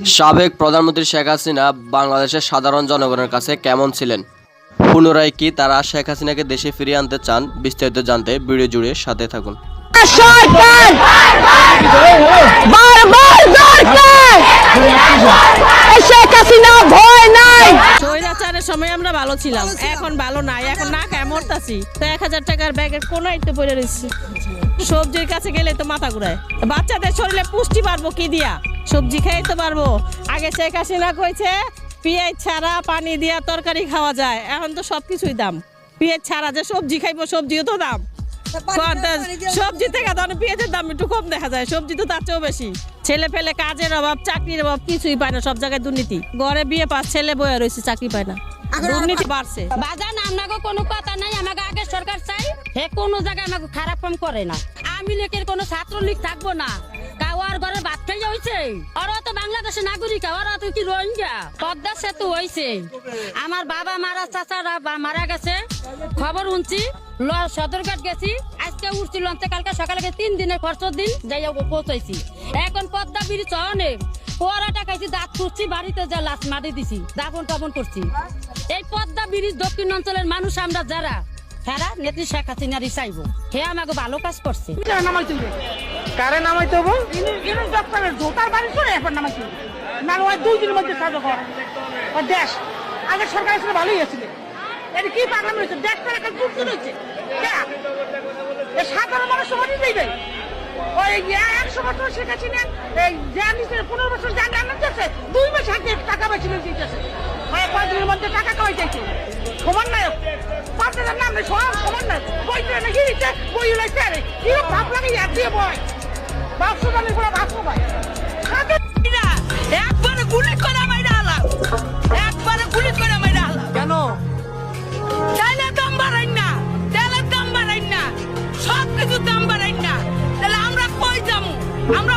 সাবেক প্রধানমন্ত্রী শেখ হাসিনা বাংলাদেশের সাধারণ জনগণের কাছে কেমন ছিলেন? পুনরায় কি তারা শেখ হাসিনাকে দেশে ফিরিয়ে আনতে চান? বিস্তারিত জানতে ভিডিও জুড়ে সাথে থাকুন। সরকার! বারবার দরকার! শেখ হাসিনা ভয় নাই! স্বৈরাচারের সময় আমরা ভালো ছিলাম এখন ভালো নাই এখন না খায় মরতাছি। তো এক হাজার টাকার ব্যাগের কোনো একটু পড়ে রয়েছি। সবজির কাছে গেলে তো মাথা ঘুরায়। বাচ্চাদের শরীরে পুষ্টি পারব কি দিয়া? সবজি খাইতে পারব। আগে শেখ হাসিনা কইছে পেঁয়াজ ছাড়া পানি দিয়া তরকারি খাওয়া যায়। এখন তো সব কিছুই দাম। পেঁয়াজ ছাড়া যে সবজি খাইবো সবজিও তো দাম। সবজি থেকে তো পেঁয়াজের দাম একটু কম দেখা যায়। সবজি তো তার চেয়েও বেশি। ছেলে ফেলে কাজের অভাব চাকরির অভাব কিছুই পায় না সব জায়গায় দুর্নীতি। ঘরে বিয়ে পাস ছেলে বয়ে রয়েছে চাকরি পায় না। দুর্নীতি বাড়ছে। বাজান আপনাকে কোনো কথা নাই আমাকে আগে সরকার চাই হে কোনো জায়গায় আমাকে খারাপ কাম করে না। আমি লীগের কোনো ছাত্রলীগ থাকব না। ঘরে ভাত খাই তো নাগরিক কি রোহিঙ্গা? পদ্মা সেতু আমার বাবা মারা, চাচারা মারা গেছে। খবর শুনছি সদরঘাট গেছি। আজকে উঠছি লঞ্চে, কালকে সকালে তিন দিনের খরচ দিন যাই পৌঁছাইছি। এখন পদ্মা ব্রিজ অনেক পরাটা খাইছি, দাঁত বাড়িতে যা লাশ মারি দিছি টাপন করছি। এই পদ্মা ব্রিজ দক্ষিণ অঞ্চলের মানুষ আমরা যারা তারা নেত্রী শেখ হাসিনারই চাইব হে আমাকে ভালো কাজ করছে। নামাইতে হবে কারে নামাইতে হবে ইউনুস ডক্টরের জোতার বাড়ি করে এরপর নামাইতে হবে না ওই দুই দিনের মধ্যে কাজ কর ও দেশ। আগে সরকার ছিল ভালোই আছিল এটা কি পাগলামি হয়েছে? দেশ করে একটা রয়েছে এ সাধারণ মানুষ সমাজই দেয় ওই একশো বছর শেখ হাসিনা, এই যে নিচে পনেরো বছর যা জানান যাচ্ছে দুই মাস আগে টাকা বেছিল দিতেছে ওই কয়েকদিনের মধ্যে টাকা কামাই যাইছে সমান নায়ক। পাঁচ হাজার সব সমান নায়ক বই ট্রেনে নাকি দিচ্ছে বই উড়াইছে আরে কি ভাব লাগে এক দিয়ে বয় বাপসো পুরো বাপসো ভাই একবারে গুলি করে মাইরা আলাম একবারে গুলি করে মাইরা আলাম কেন? তেলের দাম বাড়াই না তেলের দাম বাড়াই না সব কিছু দাম বাড়াই না। তাহলে আমরা কই যাব? আমরা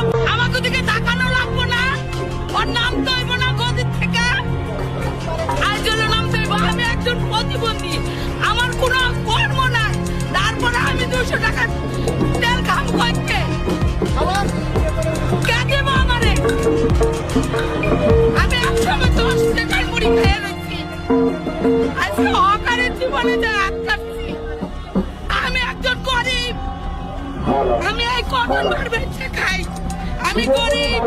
অকারের জীবনে যা আটকাচ্ছি আমি একজন গরিব। আমি এই বেঁচে খাই? আমি গরিব।